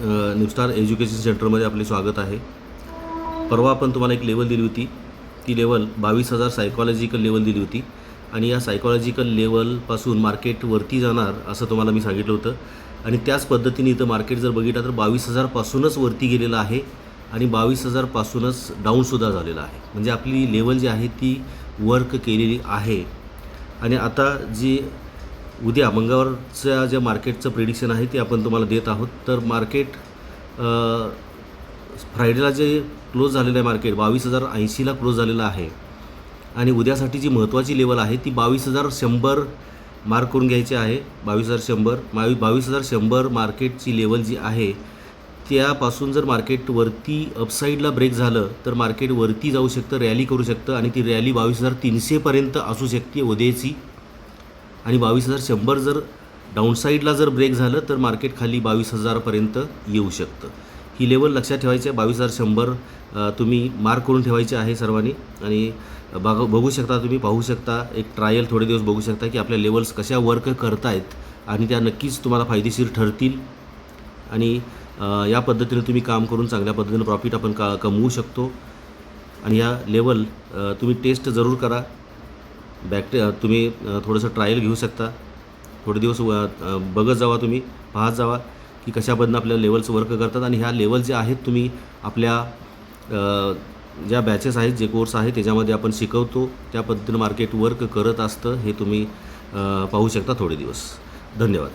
न्यूस्टार education सेंटरमध्ये आपले स्वागत आहे. परवा आपण तुम्हाला एक लेवल दिली होती. ती लेवल बावीस हजार सायकॉलॉजिकल लेवल दिली होती. आणि या सायकॉलॉजिकल लेवलपासून मार्केट वरती जाणार असं तुम्हाला मी सांगितलं होतं. आणि त्याच पद्धतीने इथं मार्केट जर बघितलं तर बावीस हजारपासूनच वरती गेलेलं आहे. आणि बावीस हजारपासूनच डाऊनसुद्धा झालेलं आहे. म्हणजे आपली लेवल जी आहे ती वर्क केलेली आहे. आणि आता जी उद्या मंगळवारच्या ज्या मार्केटचं प्रिडिक्शन आहे ते आपण तुम्हाला देत आहोत. तर मार्केट फ्रायडेला जे क्लोज झालेलं आहे मार्केट बावीस हजार ऐंशीला क्लोज झालेलं आहे. आणि उद्यासाठी जी महत्त्वाची लेवल आहे ती बावीस हजार शंभर मार्क करून घ्यायची आहे. बावीस हजार शंभर बावी बावीस हजार शंभर मार्केटची लेवल जी आहे त्यापासून जर मार्केटवरती अपसाईडला ब्रेक झालं तर मार्केट वरती जाऊ शकतं रॅली करू शकतं आणि ती रॅली बावीस हजार तीनशेपर्यंत असू शकते उद्याची. आणि बावीस हजार शंभर जर डाऊनसाईडला जर ब्रेक झालं तर मार्केट खाली बावीस हजारपर्यंत येऊ शकतं. ही लेवल लक्षात ठेवायची आहे. बावीस हजार शंभर तुम्ही मार्क करून ठेवायचे आहे सर्वांनी. आणि बघ बघू शकता तुम्ही पाहू शकता एक ट्रायल थोडे दिवस बघू शकता की आपल्या लेवल्स कशा वर्क करतायत. आणि त्या नक्कीच तुम्हाला फायदेशीर ठरतील. आणि या पद्धतीने तुम्ही काम करून चांगल्या पद्धतीने प्रॉफिट आपण का कमवू शकतो. आणि या लेवल तुम्ही टेस्ट जरूर करा. बॅक्टे तुम्ही थोडंसं ट्रायल घेऊ शकता. थोडे दिवस बघत जावा तुम्ही पाहत जावा की कशा आपल्या लेवल्स वर्क करतात आणि ह्या लेवल जे आहेत तुम्ही आपल्या ज्या बॅचेस आहेत जे कोर्स आहे त्याच्यामध्ये आपण शिकवतो त्या पद्धतीनं मार्केट वर्क करत असतं हे तुम्ही पाहू शकता थोडे दिवस. धन्यवाद.